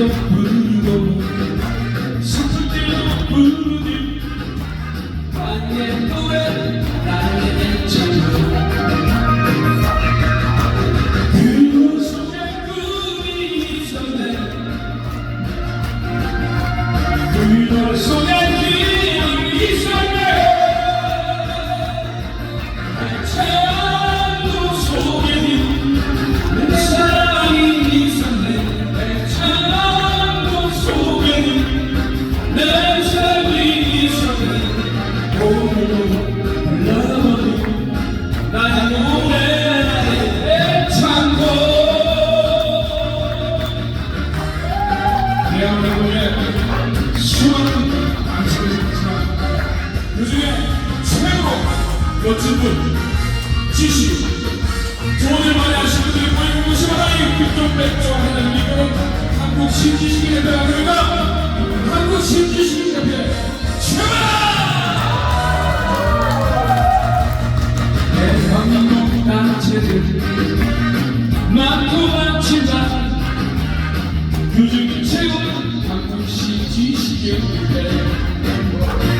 Дякую. 분 지시 돈을 많이 하시는 분들이 모이는 곳이 바로 이 극동백조 하는 미국은 한국 신지식인협회입니다 한국 신지식인협회 최고다 대한민국 단체들 많고 많지만 그중 최고는 한국시 지식연대. 기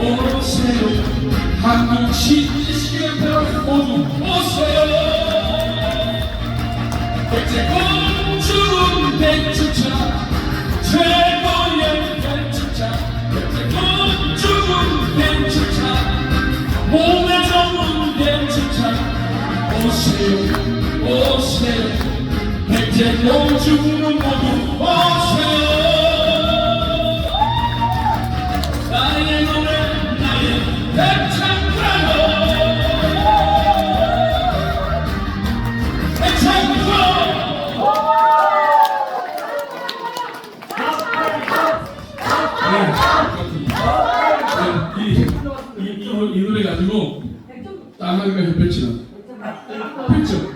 오세요. 한국 신인협회 모두 오세요. 백제공주 백주차 최고의 백주차 백제공주 백주차 몸에 좋은 백주차 오세요. 오세요 백제공주는 모두 가지고 땅하기가 협회치는